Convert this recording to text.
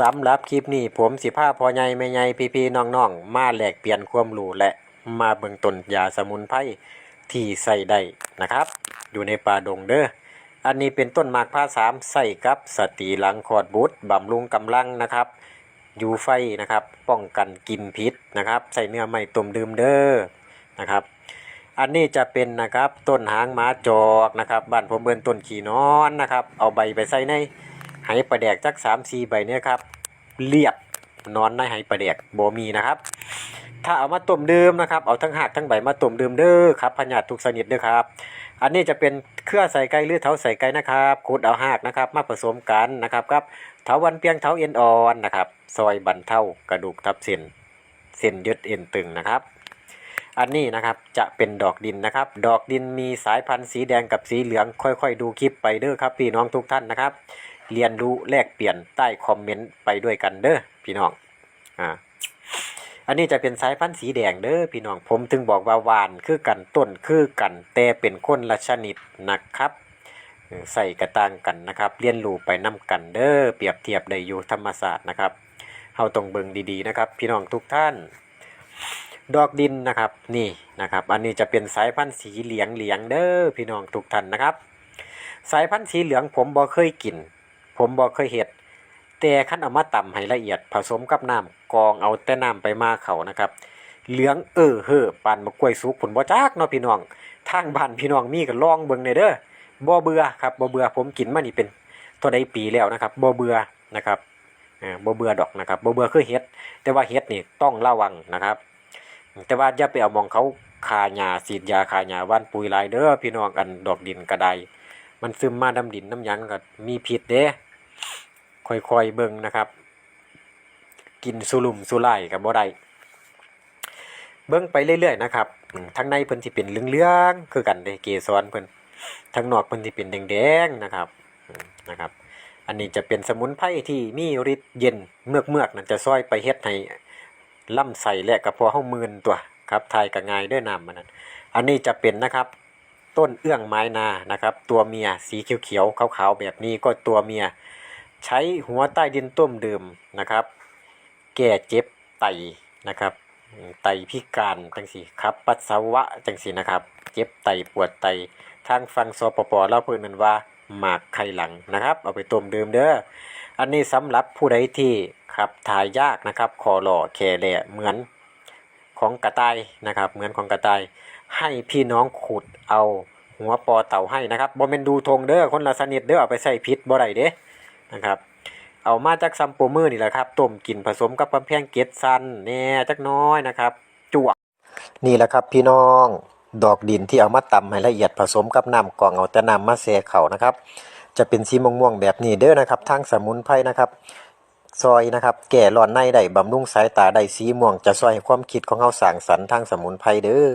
สำหรับคลิปนี้ผมสิพาพ่อใหญ่แม่ใหญ่พี่ๆน้องๆ มาแลกเปลี่ยนความรู้และมาเบิ่งต้นยาสมุนไพรที่ใส่ได้นะครับ อยู่ในป่าดงเด้ออันนี้เป็นต้นหมากผ้าสามใส่กับสติหลังคอดบุตรบำรุงกำลังนะครับยูไฟนะครับป้องกันกินพิษนะครับ ใส่เนื้อไม่ต้มดื่มเด้อนะครับ อันนี้จะเป็นนะครับต้นหางหมาจอกนะครับบ้านผมเบิ่นต้นขี่นอนนะครับ เอาใบไปใส่ใน ไหปลาแดกจักสามสี่ใบเนี่ยครับเรียบนอนในไหปลาแดกโบมีนะครับ ถ้าเอามาต้มดื่มนะครับเอาทั้งหักทั้งใบมาต้มดื่มเด้อครับพญาติทุกชนิดเด้อครับ อันนี้จะเป็นเครือใส่ไก่หรือเท้าใส่ไก่นะครับขุดเอาหักนะครับ มาผสมกันนะครับครับเท้าวันเพียงเท้าเอ็นอ่อนนะครับซอยบันเท่ากระดูกทับเส้นเส้นยึดเอ็นตึงนะครับอันนี้นะครับจะเป็นดอกดินนะครับ ดอกดินมีสายพันธุ์สีแดงกับสีเหลืองค่อย ๆ ดูคลิปไปเด้อครับพี่น้องทุกท่านนะครับ เรียนรู้แลกเปลี่ยนใต้คอมเมนต์ไปด้วยกันเด้อพี่น้องอ่าอันนี้จะเป็นสายพันธุ์สีแดงเด้อพี่น้องผมถึงบอกว่าวานคือกันต้นคือกันแต่เป็นคนละชนิดนะครับใส่กระต่างกันนะครับ เรียนรู้ไปนํกันเด้อเปรียบเทียบได้อยู่ธรรมศาสตร์นะครับเฮาต้องเบิ่งดีๆนะครับ พี่น้องทุกท่าน ดอกดินนะครับนี่นะครับ อันนี้จะเป็นสายพันธุ์สีเหลืองเหลียงเด้อพี่น้องทุกท่านนะครับ สายพันธุ์สีเหลืองผมบ่เคยกิน ผมบ่เคยเห็ดแต่ขั้นเอามาตำให้ละเอียดผสมกับน้ำกองเอาแต่น้ำไปมาเขานะครับ เหลืองเออเฮอปานมะกล้วยสุกผลบ่จักเนาะพี่น้องทางบ้านพี่น้องมีก็ลองเบิ่งในเด้อบ่เบื่อครับบ่เบื่อผมกินมานี่เป็นตัวใดปีแล้วนะครับบ่เบื่อนะครับอ่าบ่เบื่อดอกนะครับบ่เบื่อคือเห็ด แต่ว่าเห็ดนี่ต้องระวังนะครับ แต่ว่าอย่าไปเอามองเขาคาหญ้าฉีดยาคาหญ้าว่านปุ๋ยลายเด้อพี่น้องอันดอกดินกระได มันซึมมาดำดินน้ำหยังก็มีพิษเด้ค่อยๆเบิ่งนะครับ กินสุลุ่มสุไลกับบ่ได้เบิ่งไปเรื่อยๆนะครับอืมทางในเพิ่นสิเป็นเหลืองๆคือกันเด้เกสรเพิ่นทางนอกเพิ่นสิเป็นแดงๆนะครับนะครับ อันนี้จะเป็นสมุนไพรที่มีฤทธิ์เย็นเมือกๆนั่นจะซอยไปเฮ็ดให้ลำไส้และกระเพาะเฮามืนตัวครับทายก็ง่ายด้วยน้ำมันนั้นอันนี้จะเป็นนะครับ ต้นเอื้องไม้นานะครับ ตัวเมียสีเขียวๆขาวๆแบบนี้ก็ตัวเมีย ใช้หัวใต้ดินต้มดื่มนะครับ แก้เจ็บไตนะครับไตพิการจังสีครับปัสสาวะจังสีนะครับ เจ็บไตปวดไตทางฟังสปปเราเพิ่นนั้นว่าหมากไข่หลังนะครับ เอาไปต้มดื่มเด้ออันนี้สำหรับผู้ใดที่ขับถ่ายยากนะครับ คอหล่อแคแหล่เหมือน ของกระต่ายนะครับ เหมือนของกระต่าย ให้พี่น้องขุดเอาหัวปอเต่าให้นะครับบ่แม่นดูธงเด้อคนละสนิทเด้อเอาไปใส่พิษบ่ได้เด้นะครับ เอามาจากซัมโปมือนี่แหละครับต้มกินผสมกับกำแพงเกล็ดซันแหน่จักน้อยนะครับจวกนี่แหละครับพี่น้องดอกดินที่เอามาตำให้ละเอียดผสมกับน้ำกองเอาแต่น้ำมาแซ่เขานะครับ จะเป็นสีม่วงๆแบบนี้เด้อนะครับทางสมุนไพรนะครับ ซอยนะครับ แก่ร้อนในได้ บำรุงสายตาได้ สีม่วงจะซอยให้ความคิดของเฮาสร้างสรรค์ทางสมุนไพรเด้อ